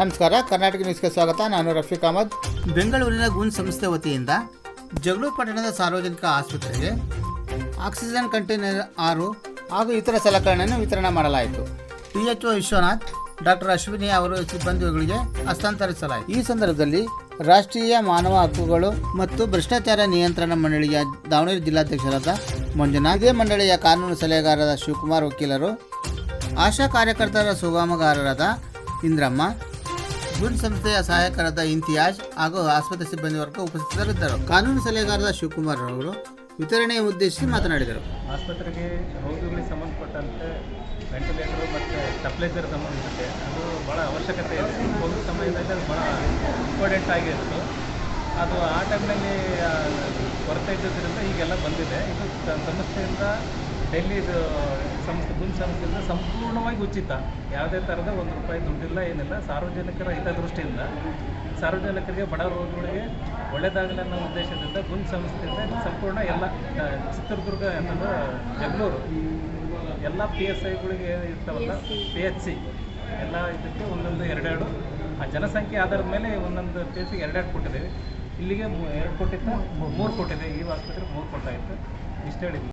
ನಮಸ್ಕಾರ ಕರ್ನಾಟಕ ನ್ಯೂಸ್ಗೆ ಸ್ವಾಗತ. ನಾನು ರಫೀಕ್ ಅಹಮದ್. ಬೆಂಗಳೂರಿನ ಗುನ್ ಸಂಸ್ಥೆ ವತಿಯಿಂದ ಜಗಳೂರು ಪಟ್ಟಣದ ಸಾರ್ವಜನಿಕ ಆಸ್ಪತ್ರೆಗೆ ಆಕ್ಸಿಜನ್ ಕಂಟೈನರ್ ಆರು ಹಾಗೂ ಇತರ ಸಲಕರಣೆಯನ್ನು ವಿತರಣೆ ಮಾಡಲಾಯಿತು. P H O Vishwanath doctor Ashwini ಅವರು ಸಿಬ್ಬಂದಿಗಳಿಗೆ ಹಸ್ತಾಂತರಿಸಲಾಯಿತು. ಈ ಸಂದರ್ಭದಲ್ಲಿ ರಾಷ್ಟ್ರೀಯ ಮಾನವ ಹಕ್ಕುಗಳು ಮತ್ತು ಭ್ರಷ್ಟಾಚಾರ ನಿಯಂತ್ರಣ ಮಂಡಳಿಯ ದಾವಣಗೆರೆ ಜಿಲ್ಲಾಧ್ಯಕ್ಷರಾದ ಮಂಜುನಾಥ್ ಇದೇ ಮಂಡಳಿಯ ಕಾನೂನು ಸಲಹೆಗಾರರಾದ ಶಿವಕುಮಾರ್ ವಕೀಲರು ಆಶಾ ಕಾರ್ಯಕರ್ತರ ಸುಗಮಗಾರರಾದ ಇಂದ್ರಮ್ಮ ಗುಡ್ ಸಂಸ್ಥೆಯ ಸಹಾಯಕರಾದ ಇಂತಿಯಾಜ್ ಹಾಗೂ ಆಸ್ಪತ್ರೆ ಸಿಬ್ಬಂದಿ ವರ್ಗ ಉಪಸ್ಥಿತರಿದ್ದರು. ಕಾನೂನು ಸಲಹೆಗಾರರಾದ ಶಿವಕುಮಾರ್ ಅವರು ವಿತರಣೆ ಉದ್ದೇಶಿಸಿ ಮಾತನಾಡಿದರು. ಆಸ್ಪತ್ರೆಗೆ ರೋಗಿಗಳಿಗೆ ಸಂಬಂಧಪಟ್ಟಂತೆ ವೆಂಟಿಲೇಟರ್ ಮತ್ತು ಸ್ಟೆಪ್ಲೈಸರ್ ಸಂಬಂಧಿಸಿದೆ. ಅದು ಭಾಳ ಅವಶ್ಯಕತೆ ಇದೆ. ಕೋವಿಡ್ ಸಮಯದಲ್ಲಿ ಅದು ಭಾಳ ಇಂಪಾರ್ಟೆಂಟ್ ಆಗಿತ್ತು. ಅದು ಆ ಟೈಮ್ನಲ್ಲಿ ಕೊರತೆ ಇದ್ದಿದ್ದರಿಂದ ಈಗೆಲ್ಲ ಬಂದಿದೆ. ಇದು ಸಂಸ್ಥೆಯಿಂದ ಡೆಲ್ಲಿದು ಸಂಸ್ಥೆ ಗುನ್ ಸಂಸ್ಥೆಯಿಂದ ಸಂಪೂರ್ಣವಾಗಿ ಉಚಿತ. ಯಾವುದೇ ಥರದ ಒಂದು ರೂಪಾಯಿ ದುಡ್ಡಿಲ್ಲ, ಏನಿಲ್ಲ. ಸಾರ್ವಜನಿಕರ ಹಿತದೃಷ್ಟಿಯಿಂದ ಸಾರ್ವಜನಿಕರಿಗೆ, ಬಡ ರೋಗಿಗಳಿಗೆ ಒಳ್ಳೆಯದಾಗಲಿ ಅನ್ನೋ ಉದ್ದೇಶದಿಂದ ಗುನ್ ಸಂಸ್ಥೆಯಿಂದ ಸಂಪೂರ್ಣ ಎಲ್ಲ ಚಿತ್ರದುರ್ಗ ಅನ್ನೋದು ಜಗಳೂರು ಎಲ್ಲ ಪಿ ಎಸ್ ಐಗಳಿಗೆ ಇರ್ತಾವಲ್ಲ ಪಿ ಎಚ್ ಸಿ ಎಲ್ಲ ಇದಕ್ಕೆ ಒಂದೊಂದು ಎರಡೆರಡು. ಆ ಜನಸಂಖ್ಯೆ ಆಧಾರದ ಮೇಲೆ ಒಂದೊಂದು ಪಿ ಎಚ್ ಎರಡೆರಡು ಕೊಟ್ಟಿದ್ದೀವಿ. ಇಲ್ಲಿಗೆ ಎರಡು ಕೊಟ್ಟಿತ್ತು ಮೂರು ಕೊಟ್ಟಿದೆ. ಈ ಆಸ್ಪತ್ರೆಗೆ ಮೂರು ಕೊಟ್ಟಾಯಿತು ಇಷ್ಟು ಹೇಳಿದ್ವಿ